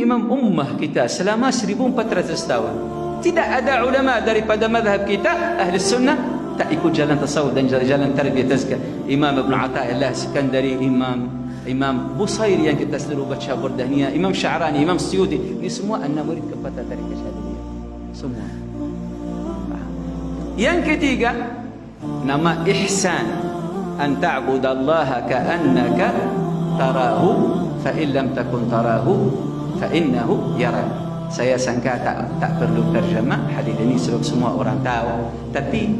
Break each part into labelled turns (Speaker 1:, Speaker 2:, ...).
Speaker 1: imam ummah kita selama 1400 tahun. Tidak ada ulama daripada madhab kita ahli sunnah tak ikut jalan tasawuf dan jalan tarbiyah tazkiyah. Imam Ibn Ata'illah Sekandari, Imam Imam Busairi yang kita selalu baca burdahnya, Imam Sya'rani, Imam Suyuti. Ini semua anak murid kepada tarikat syadiliyah. Semua. Yang ketiga, nama ihsan. An ta'budallaha ka'annaka tarahu fa in lam takun tarahu fa innahu yarak. Saya sangka tak tak perlu terjemah hadis ini sebab semua orang tahu. Tapi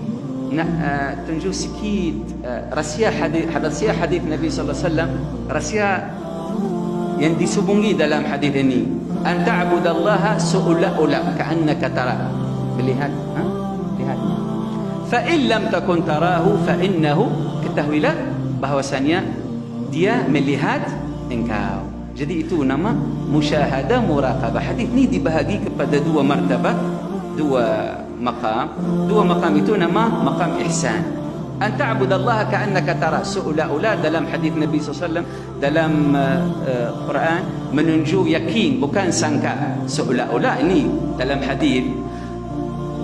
Speaker 1: nak uh, tunjuk sikit uh, rahsia hadis rahsia hadis Nabi sallallahu alaihi wasallam rahsia yang disubungi dalam hadis ini an ta'budallaha su'ula-ula ka'annaka tara melihat ha? lihat fa in lam takun tarahu fa innahu ketahuilah bahwasanya dia melihat engkau jadi itu nama musyahadah muraqabah hadis ini dibahagi kepada dua martabat dua maqam dua maqam itu nama maqam ihsan an ta'budallaha ka'annaka tara su'ula-ula dalam hadis Nabi SAW dalam uh, uh, Quran menunjuk yakin bukan sangka su'ula-ula ini dalam hadis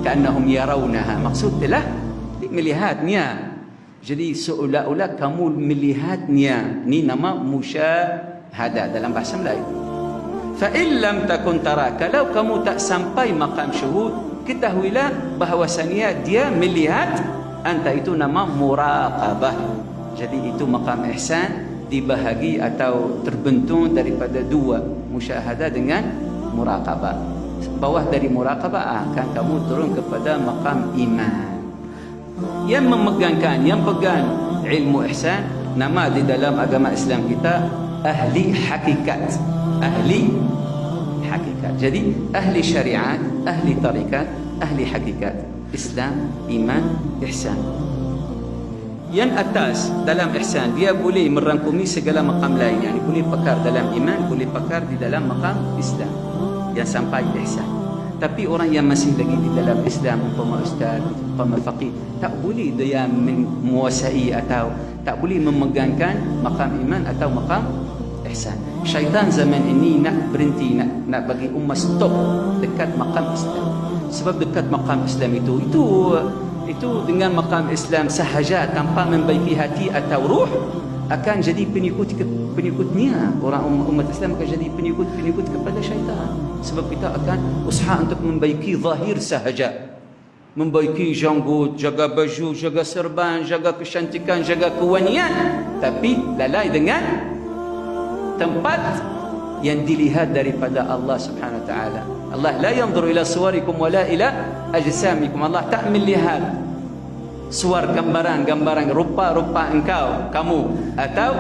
Speaker 1: ka'annahum yarawnaha maksud adalah melihatnya jadi su'ula-ula kamu melihatnya ini nama musyahadah dalam bahasa Melayu. Fa in lam takun tara kalau kamu tak sampai maqam syuhud ketahuilah bahawasanya dia melihat anta itu nama muraqabah. Jadi itu maqam ihsan dibahagi atau terbentuk daripada dua musyahadah dengan muraqabah. Bawah dari muraqabah akan kamu turun kepada maqam iman yang memegangkan yang pegang ilmu ihsan nama di dalam agama Islam kita ahli hakikat ahli hakikat. Jadi ahli syariat, ahli tarikat, ahli hakikat. Islam, iman, ihsan. Yang atas dalam ihsan dia boleh merangkumi segala makam lain. Yani boleh pakar dalam iman, boleh pakar di dalam makam Islam. Yang sampai ihsan. Tapi orang yang masih lagi di dalam Islam, umpama ustaz, umpama faqih, tak boleh dia menguasai atau tak boleh memegangkan makam iman atau makam ihsan. Syaitan zaman ini nak berhenti nak nak bagi umat stop dekat makam Islam. Sebab dekat makam Islam itu itu itu dengan makam Islam sahaja tanpa membaiki hati atau ruh akan jadi pengikut pengikutnya orang umat Islam akan jadi pengikut pengikut kepada syaitan sebab kita akan usaha untuk membaiki zahir sahaja membaiki janggut jaga baju jaga serban jaga kecantikan jaga kewanian tapi lalai dengan tempat yang dilihat daripada Allah Subhanahu wa taala. Allah la yanzuru ila suwarikum wala ila ajsamikum. Allah tak melihat suar gambaran-gambaran rupa-rupa engkau, kamu atau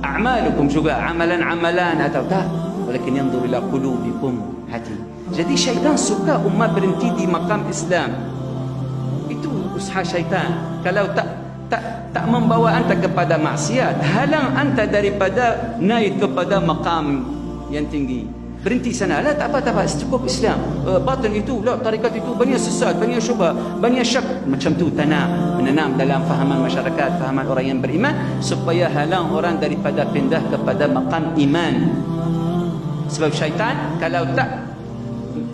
Speaker 1: a'malukum juga amalan-amalan atau tak. Walakin yanzuru ila qulubikum hati. Jadi syaitan suka umat berhenti di makam Islam. Itu usaha syaitan. Kalau tak tak tak membawa anda kepada maksiat halang anda daripada naik kepada makam yang tinggi. Berhenti sana lah. Tak apa tak apa. Cukup Islam. Uh, batin itu lah tarikat itu banyak sesat banyak syubah banyak syak. Macam tu tanam menanam dalam fahaman masyarakat fahaman orang yang beriman supaya halang orang daripada pindah kepada makam iman. Sebab syaitan kalau tak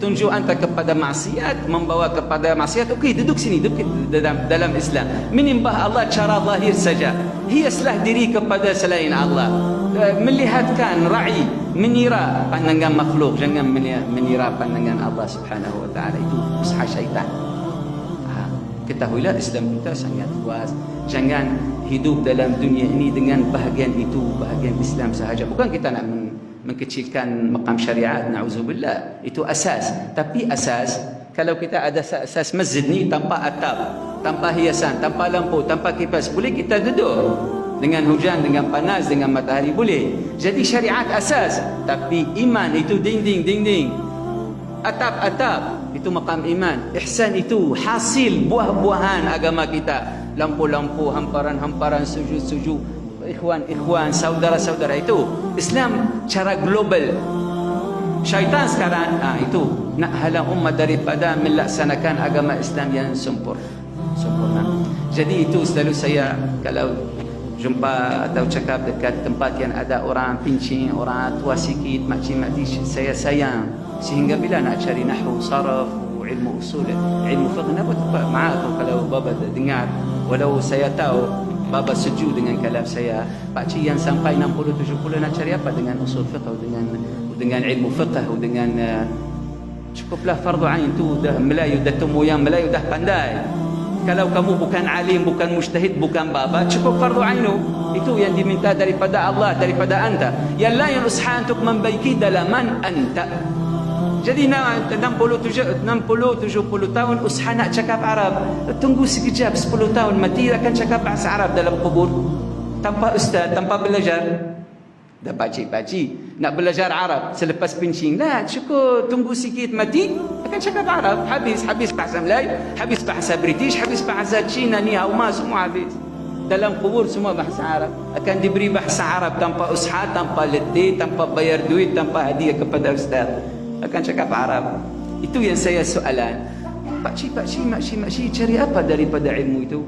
Speaker 1: tunjuk anda kepada maksiat membawa kepada maksiat okey duduk sini duduk dalam dalam Islam. Menimbah Allah cara zahir saja. Hiaslah diri kepada selain Allah. Eh, melihatkan ra'i menira pandangan makhluk jangan menira pandangan Allah Subhanahu wa taala. Itu usaha syaitan. Ha, ketahuilah Islam kita sangat luas jangan hidup dalam dunia ini dengan bahagian itu bahagian Islam sahaja. Bukan kita nak mengkecilkan makam syariat na'udzubillah. Itu asas. Tapi asas kalau kita ada asas masjid ni tanpa atap tanpa hiasan tanpa lampu tanpa kipas boleh kita duduk. Dengan hujan dengan panas dengan matahari boleh. Jadi syariat asas. Tapi iman itu dinding dinding. Atap atap itu makam iman. Ihsan itu hasil buah-buahan agama kita. Lampu-lampu hamparan-hamparan sujud-sujud ikhwan-ikhwan, saudara-saudara itu Islam cara global syaitan sekarang ah itu nak halang umat daripada melaksanakan agama Islam yang sempurna sempurna jadi itu selalu saya kalau jumpa atau cakap dekat tempat yang ada orang pincin, orang tua sikit, makcik-makcik saya sayang. Sehingga bila nak cari nahwu, saraf, ilmu usul, ilmu fiqh, nak maaf kalau baba dengar. Walau saya tahu baba setuju dengan kalam saya, pakcik yang sampai 60 70 nak cari apa? Dengan usul fiqh dengan dengan ilmu fiqh dengan uh, cukuplah fardu ain tu dah Melayu dah temu yang Melayu dah pandai. Kalau kamu bukan alim bukan mujtahid bukan baba cukup fardu ainu itu yang diminta daripada Allah daripada anta. Yang lain usaha untuk membaiki dalaman anta jadi 67 60 70 tahun usaha nak cakap Arab tunggu sekejap 10 tahun mati akan cakap bahasa Arab dalam kubur tanpa ustaz tanpa belajar Dah pakcik-pakcik nak belajar Arab selepas pencing. Lah, cukup tunggu sikit mati akan cakap Arab. Habis, habis bahasa Melayu, habis bahasa British, habis bahasa Cina ni, Hauma semua habis. Dalam kubur semua bahasa Arab. Akan diberi bahasa Arab tanpa usaha, tanpa letih, tanpa bayar duit, tanpa hadiah kepada ustaz. Akan cakap Arab. Itu yang saya soalan. Pakcik-pakcik, makcik-makcik cari apa daripada ilmu itu?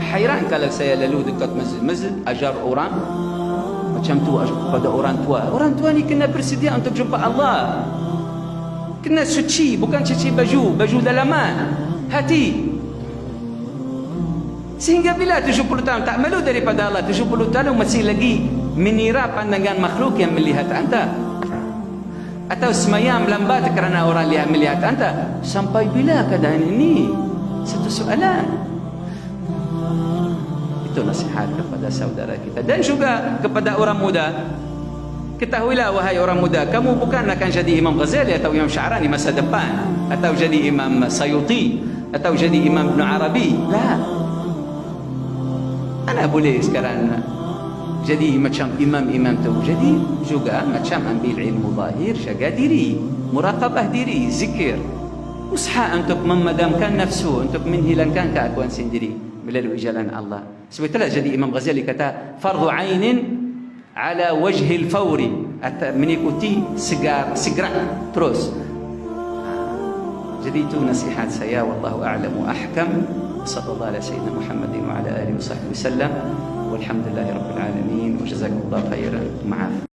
Speaker 1: Hairan kalau saya lalu dekat masjid-masjid, ajar orang, macam tu pada orang tua. Orang tua ni kena bersedia untuk jumpa Allah. Kena suci, bukan cuci baju, baju dalaman. Hati. Sehingga bila 70 tahun tak malu daripada Allah, 70 tahun masih lagi menira pandangan makhluk yang melihat anda. Atau semayam lambat kerana orang lihat melihat. Anda. Sampai bila keadaan ini? Satu soalan. Itu nasihat kepada saudara kita. Dan juga kepada orang muda. Ketahuilah wahai orang muda kamu bukan akan jadi Imam Ghazali atau Imam Sya'rani masa depan. Atau jadi Imam Sayuti. Atau jadi Imam Ibn Arabi. Lah. Anak boleh sekarang جدي ما تشام إمام إمام تو جدي شوكا ما تشام ام بي العلم ظاهر شكا ديري مراقبة ديري ذكر. وصحى أنتك من مدام كان نفسه أنتك من هلان كان كاكوان سندري. بلا الوجلان الله. سويت لا جدي إمام غزالي كتا فرض عين على وجه الفوري من يكوتي سيجار سيجرا تروس. جديت نصيحات سيا والله أعلم وأحكم. صلى الله على سيدنا محمد وعلى آله وصحبه وسلم. والحمد لله رب العالمين وجزاكم الله خيرا. معافى